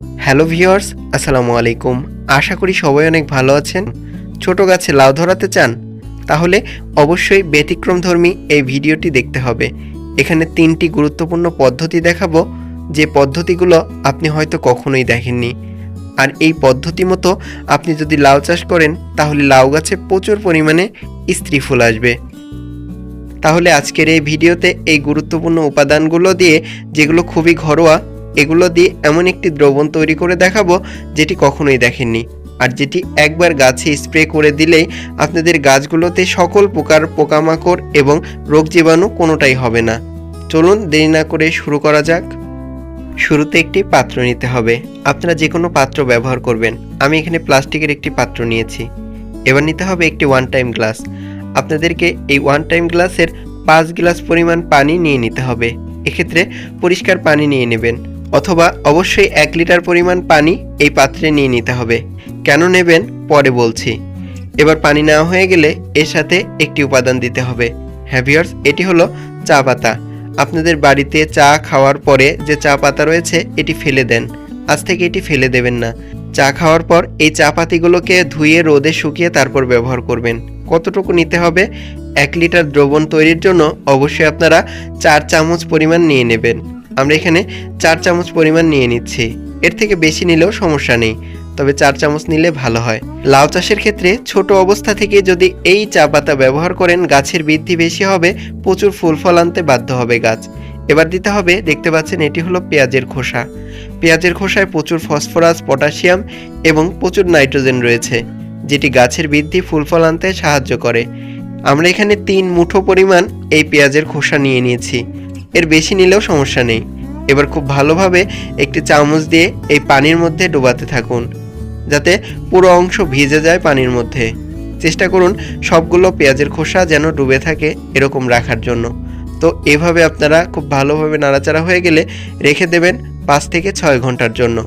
Hello viewers, আসসালামু আলাইকুম। আশা করি সবাই অনেক ভালো আছেন। ছোট গাছে লাউ ধরাতে চান? তাহলে অবশ্যই ব্যতিক্রমধর্মী এই ভিডিওটি দেখতে হবে। এখানে তিনটি গুরুত্বপূর্ণ পদ্ধতি দেখাবো। যে পদ্ধতিগুলো আপনি হয়তো কখনোই দেখেননি। আর এই পদ্ধতি মতো আপনি যদি লাউ চাষ করেন, তাহলে লাউ গাছে প্রচুর পরিমাণে স্ত্রী ফুল আসবে। তাহলে আজকের এই ভিডিওতে এই গুরুত্বপূর্ণ উপাদানগুলো দিয়ে, যেগুলো খুবই ঘরোয়া এগুলো দিয়ে এমন একটি দ্রবণ তৈরি করে দেখাবো যেটি কখনোই দেখেননি। আর যেটি একবার গাছে স্প্রে করে দিলেই আপনাদের গাছগুলোতে সকল প্রকার পোকামাকড় এবং রোগ জীবাণু কোনোটাই হবে না। চলুন দেরি না করে শুরু করা যাক। শুরুতে একটি পাত্র নিতে হবে। আপনারা যে কোনো পাত্র ব্যবহার করবেন। আমি এখানে প্লাস্টিকের একটি পাত্র নিয়েছি। এবার নিতে হবে একটি ওয়ান টাইম গ্লাস আপনাদেরকে এই ওয়ান টাইম গ্লাসের পাঁচ গ্লাস পরিমাণ পানি নিয়ে নিতে হবে। এক্ষেত্রে পরিষ্কার পানি নিয়ে নেবেন। অথবা অবশ্যই এক লিটার পরিমাণ পানি এই পাত্রে নিয়ে নিতে হবে। কেন নেবেন? পরে বলছি। এবার পানি নেওয়া হয়ে গেলে এর সাথে একটি উপাদান দিতে হবে। হ্যাভিয়ার্স এটি হলো চা পাতা। আপনাদের বাড়িতে চা খাওয়ার পরে যে চা পাতা রয়েছে, এটি ফেলে দেন। আজ থেকে এটি ফেলে দেবেন না। চা খাওয়ার পর এই চা পাতিগুলোকে ধুয়ে, রোদে শুকিয়ে তারপর ব্যবহার করবেন। কতটুকু নিতে হবে? এক লিটার দ্রবণ তৈরির জন্য অবশ্যই আপনারা চার চামচ পরিমাণ নিয়ে নেবেন। আমরা এখানে চার চামচ পরিমাণ নিয়ে নিচ্ছি। এর থেকে বেশি নিলেও সমস্যা নেই, তবে চার চামচ নিলে ভালো হয়। লাউ চাষের ক্ষেত্রে ছোট অবস্থা থেকে যদি এই চা পাতা ব্যবহার করেন, গাছের বৃদ্ধি বেশি হবে, প্রচুর ফুল ফল আনতে বাধ্য হবে গাছ। এবার দিতে হবে, দেখতে পাচ্ছেন এটি হলো পেঁয়াজের খোসা। পেঁয়াজের খোসায় প্রচুর ফসফরাস, পটাশিয়াম এবং প্রচুর নাইট্রোজেন রয়েছে, যেটি গাছের বৃদ্ধি ফুল ফল আনতে সাহায্য করে। আমরা এখানে তিন মুঠো পরিমাণ এই পেঁয়াজের খোসা নিয়ে নিয়েছি। এর বেশি নিলেও সমস্যা নেই। এবার খুব ভালোভাবে একটি চামচ দিয়ে এই পানির মধ্যে ডোবাতে থাকুন, যাতে পুরো অংশ ভিজে যায় পানির মধ্যে। চেষ্টা করুন সবগুলো পেঁয়াজের খোসা যেন ডুবে থাকে এরকম রাখার জন্য। তো এভাবে আপনারা খুব ভালোভাবে নাড়াচাড়া হয়ে গেলে রেখে দেবেন পাঁচ থেকে ছয় ঘণ্টার জন্য।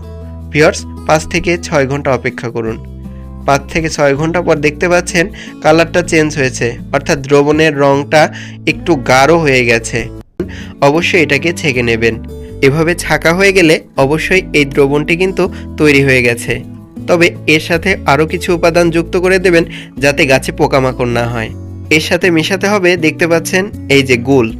ভিওর্স পাঁচ থেকে ছয় ঘণ্টা অপেক্ষা করুন। পাঁচ থেকে ছয় ঘণ্টা পর দেখতে পাচ্ছেন কালারটা চেঞ্জ হয়েছে, অর্থাৎ দ্রবণের রঙটা একটু গাঢ় হয়ে গেছে। অবশ্যই এটাকে ছেঁকে নেবেন। এভাবে ছাকা হয়ে গেলে অবশ্যই এই দ্রবণটি কিন্তু তৈরি হয়ে গেছে। তবে এর সাথে আরও কিছু উপাদান যুক্ত করে দেবেন যাতে গাছে পোকামাকড় না হয়। এর সাথে মেশাতে হবে, দেখতে পাচ্ছেন, এই যে গুল।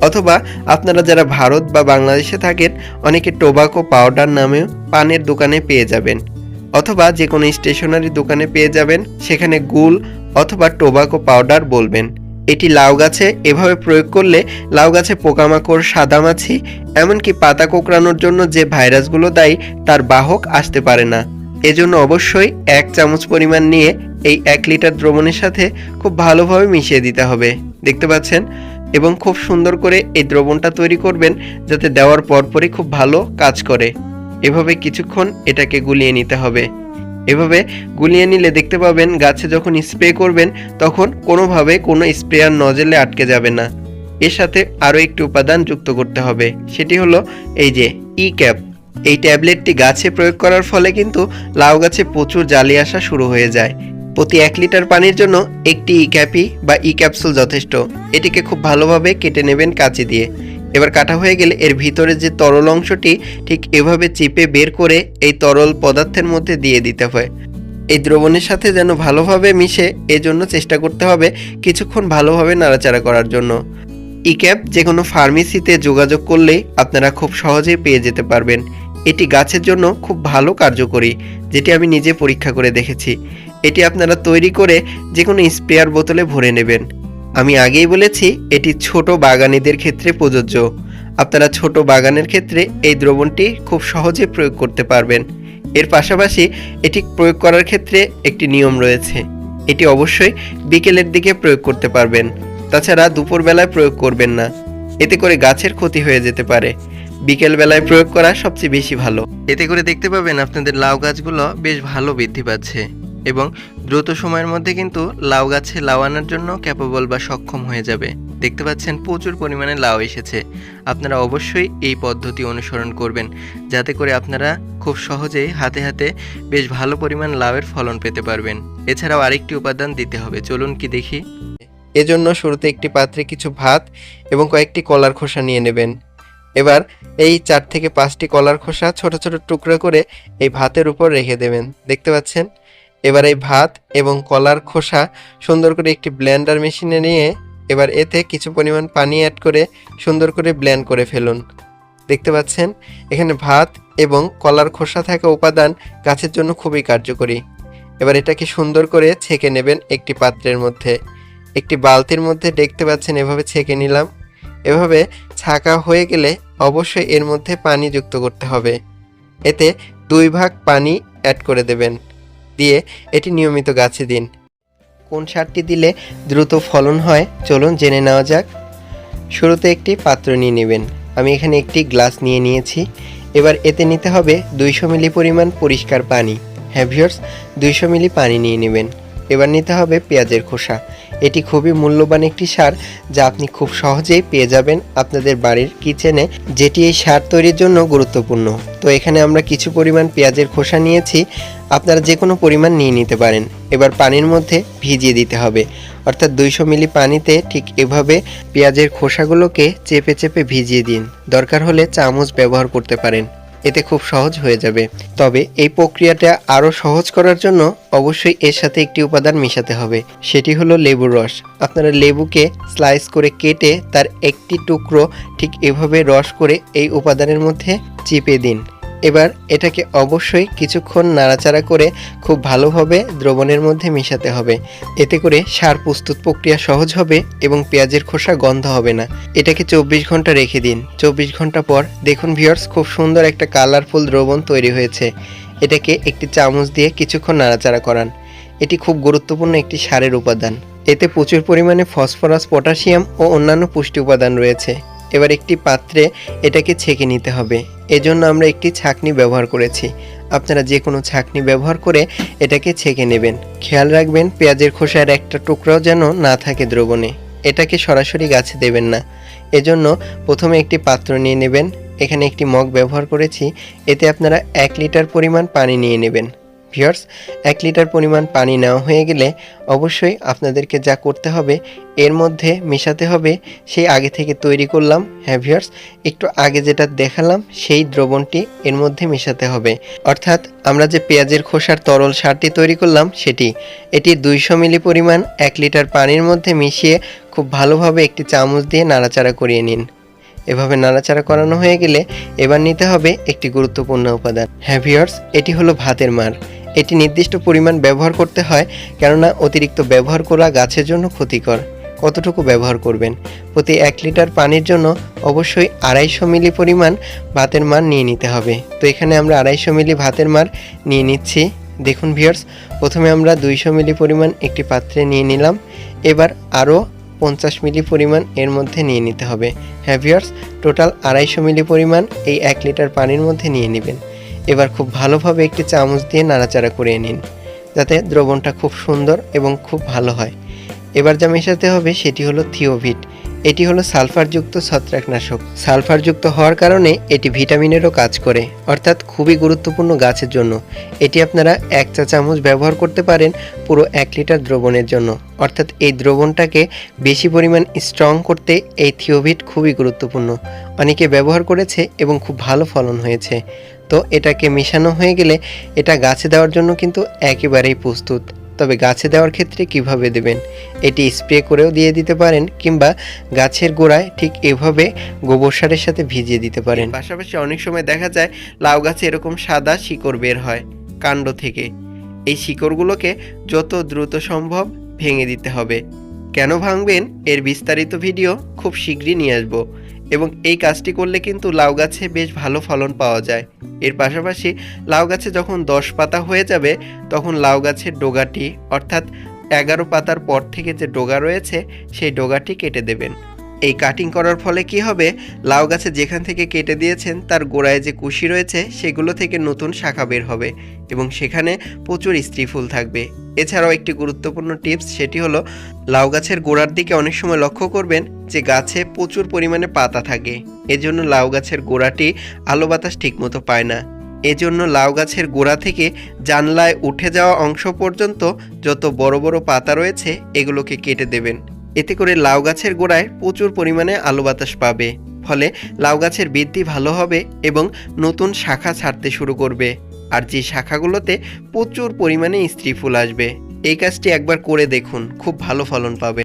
অথবা আপনারা যারা ভারত বা বাংলাদেশে থাকেন, অনেকে টোবাকো পাউডার নামেও পানের দোকানে পেয়ে যাবেন। অথবা যে কোনো স্টেশনারি দোকানে পেয়ে যাবেন, সেখানে গুল অথবা টোবাকো পাউডার বলবেন। এটি লাউ গাছে এভাবে প্রয়োগ করলে লাউ গাছে পোকামাকড়, সাদামাছি, এমনকি পাতা কোঁকড়ানোর জন্য যে ভাইরাসগুলো দায়ী, তার বাহক আসতে পারে না। এজন্য অবশ্যই এক চামচ পরিমাণ নিয়ে এই এক লিটার দ্রবণের সাথে খুব ভালোভাবে মিশিয়ে দিতে হবে। দেখতে পাচ্ছেন? এবং খুব সুন্দর করে এই দ্রবণটা তৈরি করবেন যাতে দেওয়ার পরপরই খুব ভালো কাজ করে। এভাবে কিছুক্ষণ এটাকে গুলিয়ে নিতে হবে। এভাবে গুলিয়ে নিলে দেখতে পাবেন গাছে যখন স্প্রে করবেন, তখন কোনোভাবে কোনো স্প্রেয়ার নজেলে আটকে যাবে না। এর সাথে আরও একটি উপাদান যুক্ত করতে হবে, সেটি হলো এই যে ই ক্যাপ এই ট্যাবলেটটি গাছে প্রয়োগ করার ফলে কিন্তু লাউ গাছে প্রচুর জালি আসা শুরু হয়ে যায়। প্রতি এক লিটার পানির জন্য একটি ই ক্যাপি বা ই ক্যাপসুল যথেষ্ট। এটিকে খুব ভালোভাবে কেটে নেবেন কাঁচি দিয়ে। এবার কাটা হয়ে গেলে এর ভিতরে যে তরল অংশটি ঠিক এভাবে চেপে বের করে এই তরল পদার্থের মধ্যে দিয়ে দিতে হয়। এই দ্রবণের সাথে যেন ভালোভাবে মিশে এজন্য চেষ্টা করতে হবে কিছুক্ষণ ভালোভাবে নাড়াচাড়া করার জন্য। ইক্যাপ যে কোনো ফার্মেসিতে যোগাযোগ করলেই আপনারা খুব সহজেই পেয়ে যেতে পারবেন। এটি গাছের জন্য খুব ভালো কার্যকরী, যেটি আমি নিজে পরীক্ষা করে দেখেছি। এটি আপনারা তৈরি করে যে কোনো স্প্রেয়ার বোতলে ভরে নেবেন। আমি আগেই বলেছি, এটি ছোট বাগানীদের ক্ষেত্রে প্রযোজ্য। আপনারা ছোট বাগানের ক্ষেত্রে এই দ্রবণটি খুব সহজে প্রয়োগ করতে পারবেন। এর পাশাপাশি এটি প্রয়োগ করার ক্ষেত্রে একটি নিয়ম রয়েছে। এটি অবশ্যই বিকেলের দিকে প্রয়োগ করতে পারবেন। তাছাড়া দুপুরবেলায় প্রয়োগ করবেন না। এতে করে গাছের ক্ষতি হয়ে যেতে পারে। বিকেল বেলায় প্রয়োগ করা সবচেয়ে বেশি ভালো। এতে করে দেখতে পাবেন আপনাদের লাউ গাছগুলো বেশ ভালো বৃদ্ধি পাচ্ছে। এবং দ্রুত সময়ের মধ্যে কিন্তু লাউ গাছে লাউ আনার জন্য ক্যাপাবল বা সক্ষম হয়ে যাবে। দেখতে পাচ্ছেন প্রচুর পরিমাণে লাউ এসেছে। আপনারা অবশ্যই এই পদ্ধতি অনুসরণ করবেন যাতে করে আপনারা খুব সহজেই হাতে হাতে বেশ ভালো পরিমাণ লাউয়ের ফলন পেতে পারবেন। এছাড়াও আরেকটি উপাদান দিতে হবে। চলুন কি দেখি। এজন্য শুরুতে একটি পাত্রে কিছু ভাত এবং কয়েকটি কলার খোসা নিয়ে নেবেন। এবার এই চার থেকে পাঁচটি কলার খোসা ছোট ছোট টুকরো করে এই ভাতের উপর রেখে দেবেন। দেখতে পাচ্ছেন এবার এই ভাত এবং কলার খোসা সুন্দর করে একটি ব্লেন্ডার মেশিনে নিয়ে এবার এতে কিছু পরিমাণ পানি অ্যাড করে সুন্দর করে ব্লেন্ড করে ফেলুন। দেখতে পাচ্ছেন, এখানে ভাত এবং কলার খোসা থাকা উপাদান গাছের জন্য খুবই কার্যকরী। এবার এটাকে সুন্দর করে ছেঁকে নেবেন একটি পাত্রের মধ্যে। একটি বালতির মধ্যে দেখতে পাচ্ছেন, এভাবে ছেঁকে নিলাম। এভাবে ছাকা হয়ে গেলে অবশ্যই এর মধ্যে পানি যুক্ত করতে হবে। এতে দুই ভাগ পানি অ্যাড করে দেবেন। দিয়ে এটি নিয়মিত গাছে দিন। কোন সারটি দিলে দ্রুত ফলন হয়, চলুন জেনে নেওয়া যাক। শুরুতে একটি পাত্র নিয়ে নেবেন। আমি এখানে একটি গ্লাস নিয়ে নিয়েছি। এবার এতে নিতে হবে দুইশো মিলি পরিমাণ পরিষ্কার পানি। হ্যাভিয়ার্স দুইশো মিলি পানি নিয়ে নেবেন। এবার নিতে হবে পেঁয়াজের খোসা। এটি খুবই মূল্যবান একটি সার যা আপনি খুব সহজেই পেয়ে যাবেন আপনাদের বাড়ির কিচেনে, যেটি এই সার তৈরির জন্য গুরুত্বপূর্ণ। তো এখানে আমরা কিছু পরিমাণ পেঁয়াজের খোসা নিয়েছি। আপনারা যে কোনো পরিমাণ নিয়ে নিতে পারেন। এবার পানির মধ্যে ভিজিয়ে দিতে হবে। অর্থাৎ দুইশো মিলি পানিতে ঠিক এভাবে পেঁয়াজের খোসাগুলোকে চেপে চেপে ভিজিয়ে দিন। দরকার হলে চামচ ব্যবহার করতে পারেন। এতে খুব সহজ হয়ে যাবে। তবে এই প্রক্রিয়াটা আরও সহজ করার জন্য অবশ্যই এর সাথে একটি উপাদান মেশাতে হবে। সেটি হলো লেবুর রস। আপনারা লেবুকে স্লাইস করে কেটে তার একটি টুকরো ঠিক এভাবে রস করে এই উপাদানের মধ্যে চিপে দিন। এবার এটাকে অবশ্যই কিছুক্ষণ নাড়াচাড়া করে খুব ভালোভাবে দ্রবণের মধ্যে মেশাতে হবে। এতে করে সার প্রস্তুত প্রক্রিয়া সহজ হবে এবং পেঁয়াজের খোসা গন্ধ হবে না। এটাকে চব্বিশ ঘণ্টা রেখে দিন। চব্বিশ ঘণ্টা পর দেখুন ভিউয়ার্স, খুব সুন্দর একটা কালারফুল দ্রবণ তৈরি হয়েছে। এটাকে একটি চামচ দিয়ে কিছুক্ষণ নাড়াচাড়া করান। এটি খুব গুরুত্বপূর্ণ একটি সারের উপাদান। এতে প্রচুর পরিমাণে ফসফরাস, পটাশিয়াম ও অন্যান্য পুষ্টি উপাদান রয়েছে। এবার একটি পাত্রে এটাকে ছেঁকে নিতে হবে। এজন্য আমরা একটি ছাঁকনি ব্যবহার করেছি। আপনারা যে কোনো ছাঁকনি ব্যবহার করে এটাকে ছেঁকে নেবেন। খেয়াল রাখবেন, পেঁয়াজের খোসার একটা টুকরাও যেন না থাকে দ্রবণে। এটাকে সরাসরি গাছে দেবেন না। এজন্য প্রথমে একটি পাত্র নিয়ে নেবেন। এখানে একটি মগ ব্যবহার করেছি। এতে আপনারা এক লিটার পরিমাণ পানি নিয়ে নেবেন। ভিউয়ার্স এক লিটার পরিমাণ পানি নেওয়া হয়ে গেলে অবশ্যই আপনাদেরকে যা করতে হবে, এর মধ্যে মেশাতে হবে, সেই আগে থেকে তৈরি করলাম। হ্যাঁ ভিউয়ার্স একটু আগে যেটা দেখালাম, সেই দ্রবণটি এর মধ্যে মেশাতে হবে। অর্থাৎ আমরা যে পেঁয়াজের খোসার তরল সারটি তৈরি করলাম, সেটি, এটি দুইশো মিলি পরিমাণ এক লিটার পানির মধ্যে মিশিয়ে খুব ভালোভাবে একটি চামচ দিয়ে নাড়াচাড়া করিয়ে নিন। এভাবে নাড়াচাড়া করানো হয়ে গেলে এবার নিতে হবে একটি গুরুত্বপূর্ণ উপাদান। হ্যাভিয়ার্স এটি হলো ভাতের মার। এটি নির্দিষ্ট পরিমাণ ব্যবহার করতে হয়, কেননা অতিরিক্ত ব্যবহার করা গাছের জন্য ক্ষতিকর। কতটুকু ব্যবহার করবেন? প্রতি এক লিটার পানির জন্য অবশ্যই আড়াইশো মিলি পরিমাণ ভাতের মার নিয়ে নিতে হবে। তো এখানে আমরা আড়াইশো মিলি ভাতের মার নিয়ে নিচ্ছি। দেখুন ভিয়ার্স প্রথমে আমরা দুইশো মিলি পরিমাণ একটি পাত্রে নিয়ে নিলাম। এবার আরও পঞ্চাশ মিলি পরিমাণ এর মধ্যে নিয়ে নিতে হবে। হ্যাঁ ভিউয়ার্স, টোটাল আড়াইশো মিলি পরিমাণ এই এক লিটার পানির মধ্যে নিয়ে নেবেন। এবার খুব ভালোভাবে একটি চামচ দিয়ে নাড়াচাড়া করে নিন, যাতে দ্রবণটা খুব সুন্দর এবং খুব ভালো হয়। এবার যা মেশাতে হবে সেটি হলো থিওভিট। এটি হলো সালফারযুক্ত ছত্রাকনাশক। সালফারযুক্ত হওয়ার কারণে এটি ভিটামিনেরও কাজ করে, অর্থাৎ খুবই গুরুত্বপূর্ণ গাছের জন্য। এটি আপনারা এক চা চামচ ব্যবহার করতে পারেন পুরো এক লিটার দ্রবণের জন্য। অর্থাৎ এই দ্রবণটাকে বেশি পরিমাণ স্ট্রং করতে এই থিওভিট খুবই গুরুত্বপূর্ণ। অনেকে ব্যবহার করেছে এবং খুব ভালো ফলন হয়েছে। তো এটাকে মেশানো হয়ে গেলে এটা গাছে দেওয়ার জন্য কিন্তু একেবারেই প্রস্তুত। তবে গাছে দেওয়ার ক্ষেত্রে কীভাবে দেবেন? এটি স্প্রে করেও দিয়ে দিতে পারেন কিংবা গাছের গোড়ায় ঠিক এভাবে গোবর সারের সাথে ভিজিয়ে দিতে পারেন। পাশাপাশি অনেক সময় দেখা যায় লাউ গাছে এরকম সাদা শিকড় বের হয় কাণ্ড থেকে। এই শিকড়গুলোকে যত দ্রুত সম্ভব ভেঙে দিতে হবে। কেন ভাঙবেন? এর বিস্তারিত ভিডিও খুব শীঘ্রই নিয়ে আসব। এবং এই কাজটি করলে কিন্তু লাউ গাছে বেশ ভালো ফলন পাওয়া যায়। এর পাশাপাশি লাউ গাছে যখন দশ পাতা হয়ে যাবে, তখন লাউ গাছের ডোগাটি, অর্থাৎ এগারো পাতার পর থেকে যে ডোগা রয়েছে, সেই ডোগাটি কেটে দেবেন। এই কাটিং করার ফলে কি হবে? লাউ গাছে যেখান থেকে কেটে দিয়েছেন, তার গোড়ায় যে কুশি রয়েছে, সেগুলো থেকে নতুন শাখা বের হবে এবং সেখানে প্রচুর স্ত্রী ফুল থাকবে। এছাড়াও একটি গুরুত্বপূর্ণ টিপস সেটি হলো, লাউ গাছের গোড়ার দিকে অনেক সময় লক্ষ্য করবেন যে গাছে প্রচুর পরিমাণে পাতা থাকে। এজন্য লাউ গাছের গোড়াটি আলো বাতাস ঠিকমতো পায় না। এজন্য লাউ গাছের গোড়া থেকে জানলায় উঠে যাওয়া অংশ পর্যন্ত যত বড় বড় পাতা রয়েছে, এগুলোকে কেটে দেবেন। এতে করে লাউ গাছের গোড়ায় প্রচুর পরিমাণে আলো বাতাস পাবে। ফলে লাউ গাছের বৃদ্ধি ভালো হবে এবং নতুন শাখা ছাড়তে শুরু করবে। আর যে শাখাগুলোতে প্রচুর পরিমাণে স্ত্রী ফুল আসবে, এই কাজটি একবার করে দেখুন, খুব ভালো ফলন পাবে।